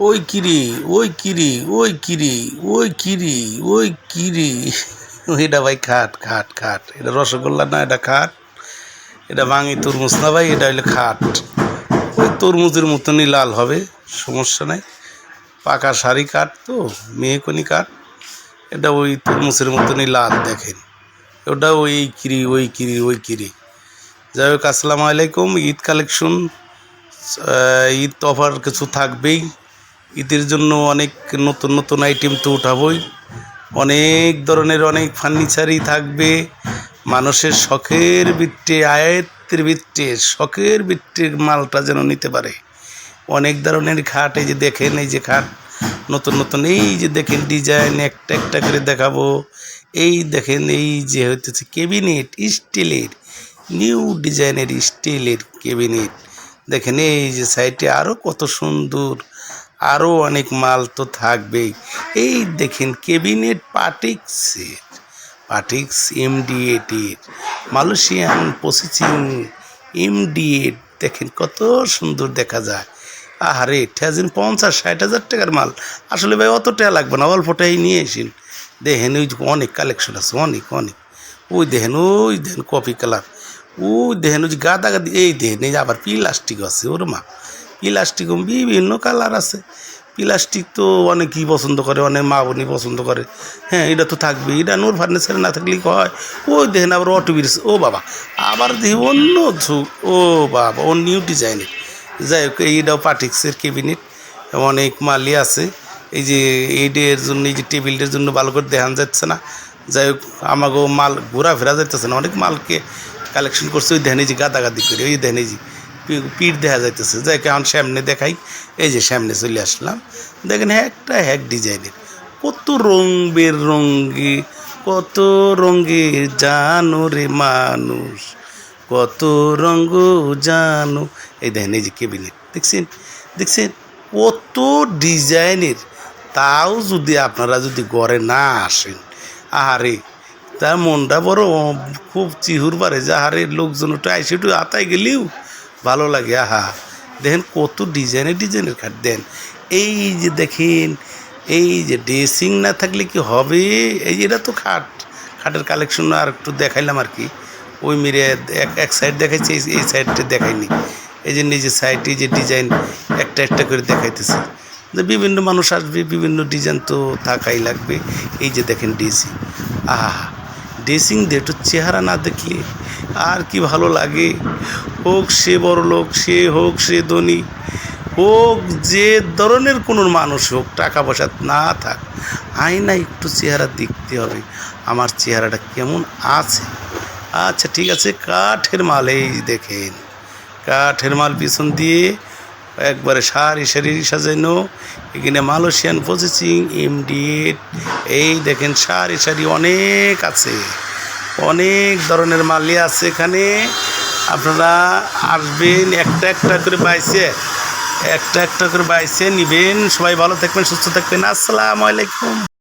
ওই কিরি ওই কিরি ওই কিরি ওই কিরি ওই কিরি। এটা ভাই খাট খাট খাট। এটা রসগোল্লা না, এটা খাট। এটা ভাঙি তরমুজ না ভাই, এটা হলো খাট। ওই তরমুজের মতনই লাল হবে, সমস্যা নাই। পাকা শাড়ি কাঠ তো মেহকনি কাঠ এটা ওই তরমুজের মতনই লাল, দেখেন। ওটা ওই কিরি ওই কিরি ওই কিরি। যাই হোক, আসসালামু আলাইকুম। ঈদ কালেকশন ঈদ অফার কিছু থাকবেই। ঈদের জন্য অনেক নতুন নতুন আইটেম তো উঠাবই। অনেক ধরনের অনেক ফার্নিচারই থাকবে। মানুষের শখের বৃত্তে আয়ত্তের বৃত্তে শখের বৃত্তের মালটা যেন নিতে পারে। অনেক ধরনের খাট এই যে দেখেন, এই যে খাট। নতুন নতুন এই যে দেখেন ডিজাইন একটা একটা করে দেখাবো। এই দেখেন, এই যে হইতেছে কেবিনেট স্টিলের নিউ ডিজাইনের স্টিলের কেবিনেট দেখেন এই যে সাইডে আরও কত সুন্দর আরও অনেক মাল তো থাকবেই। এই দেখেন কেবিনেট পাটিক্সের পাটিক্স এমডিএটের মালয়েশিয়ান প্রসেসিং এমডিএট, দেখেন কত সুন্দর দেখা যায়। আহারে ঠেজিন পঞ্চাশ, ষাট হাজার টাকার মাল। আসলে ভাই অতটা লাগবে না অল্পটাই নিয়ে আসেন। দেখেন ওই অনেক কালেকশন আছে, অনেক অনেক। ওই দেখেন ওই দেখেন কফি কালার ওই দেখেন ওই যে গাদা গাদি, এই দেখেন, এই আবার প্লাস্টিক আছে, ওর মা। প্লাস্টিক বিভিন্ন কালার আছে। প্লাস্টিক তো অনেকেই পছন্দ করে, অনেক মা বোনই পছন্দ করে। হ্যাঁ এটা তো থাকবে এটা নূর ফার্নিচার না থাকলে হয়? ওই দেখেন আবার অটোবির ও বাবা, আবার দেখি অন্য ও বাবা, ও নিউ ডিজাইনের যাই হোক এইটাও পাটিক্সের কেবিনেট অনেক মালই আছে। এই যে এইডের জন্য, এই যে টেবিলটার জন্য ভালো করে দেখান যাচ্ছে না। যাই হোক, আমাকেও মাল ঘোরাফেরা যাইতেছে না। অনেক মালকে কালেকশন করছে। ওই যে গাদাগাদি করে, ওই দেখেন এই যে পি- পিঠ দেখা যাইতেছে। যাই এখন সামনে দেখাই। এই যে সামনে চলে আসলাম। দেখেন একটা হ্যাক ডিজাইনের। কত রং বেরঙ্গি কত রঙে জানো রে মানুষ, কত রঙ্গ জানো। এই দেখেন, এই যে কেবিনেট দেখছেন? দেখছেন? কত ডিজাইনের। তাও যদি আপনারা যদি ঘরে না আসেন, আহারে তার মনটা বড়, খুব চিহুর পারে যে আহারে, লোকজন একটু আইসে একটু আতায় গেলেও ভালো লাগে, আহা। দেখেন কত ডিজাইনের ডিজাইনের খাট। দেন, এই যে দেখেন, এই যে ড্রেসিং না থাকলে কি হবে? এই এটা তো খাট। খাটের কালেকশন আর একটু দেখাইলাম আর কি। ওই মেরে এক সাইড দেখাইছে, এই- এই সাইডটা দেখাইনি। এই যে নিজের সাইডে যে ডিজাইন একটা একটা করে দেখাইতেছে। যে বিভিন্ন মানুষ আসবে, বিভিন্ন ডিজাইন তো থাকাই লাগবে। এই যে দেখেন ড্রেসিং। আহা, ড্রেসিং দিয়ে একটু চেহারা না দেখলে আর কি ভালো লাগে। হোক সে বড় লোক সে হোক সে ধনী, হোক যে ধরনের কোনো মানুষ হোক, টাকা পয়সা না থাক আয়না একটু চেহারা দেখতে হবে। আমার চেহারাটা কেমন আছে? আচ্ছা ঠিক আছে, কাঠের মাল এই দেখেন। কাঠের মাল পিছন দিয়ে একবারে সারি সারি সাজানো এখানে মালয়েশিয়ান প্রসেসিং এমডিএড এই দেখেন, সারি সারি অনেক আছে। অনেক ধরনের মালি আছে এখানে। আপনারা আসবেন, একটা একটা করে বাইছে একটা একটা করে বাইছে নিবেন। সবাই ভালো থাকবেন, সুস্থ থাকবেন। আসসালামু আলাইকুম।